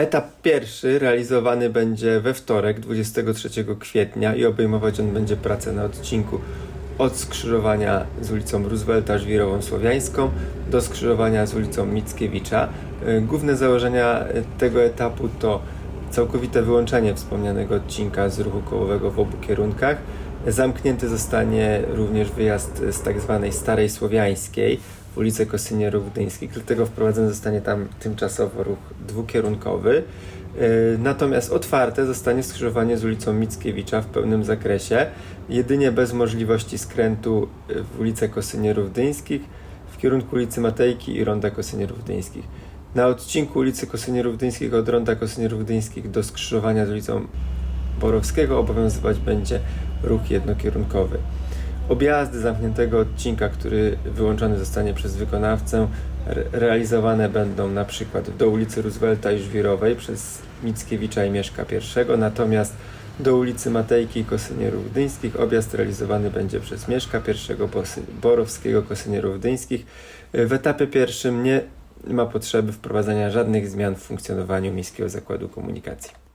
Etap pierwszy realizowany będzie we wtorek 23 kwietnia i obejmować on będzie pracę na odcinku od skrzyżowania z ulicą Roosevelta Żwirową Słowiańską do skrzyżowania z ulicą Mickiewicza. Y, Główne założenia y, tego etapu to całkowite wyłączenie wspomnianego odcinka z ruchu kołowego w obu kierunkach. Zamknięty zostanie również wyjazd z tak zwanej Starej Słowiańskiej w ulicę Kosynierów Gdyńskich, dlatego wprowadzony zostanie tam tymczasowo ruch dwukierunkowy. Yy, Natomiast otwarte zostanie skrzyżowanie z ulicą Mickiewicza w pełnym zakresie, jedynie bez możliwości skrętu yy, w ulicę Kosynierów Gdyńskich w kierunku ulicy Matejki i Ronda Kosynierów Gdyńskich. Na odcinku ulicy Kosynierów Gdyńskich od Ronda Kosynierów Gdyńskich do skrzyżowania z ulicą Borowskiego obowiązywać będzie ruch jednokierunkowy. Objazdy zamkniętego odcinka, który wyłączony zostanie przez wykonawcę, re- realizowane będą na przykład do ulicy Roosevelta i Żwirowej przez Mickiewicza i Mieszka I, natomiast do ulicy Matejki i Kosynierów Gdyńskich objazd realizowany będzie przez Mieszka I Borowskiego Kosynierów Gdyńskich. W etapie pierwszym nie ma potrzeby wprowadzania żadnych zmian w funkcjonowaniu Miejskiego Zakładu Komunikacji.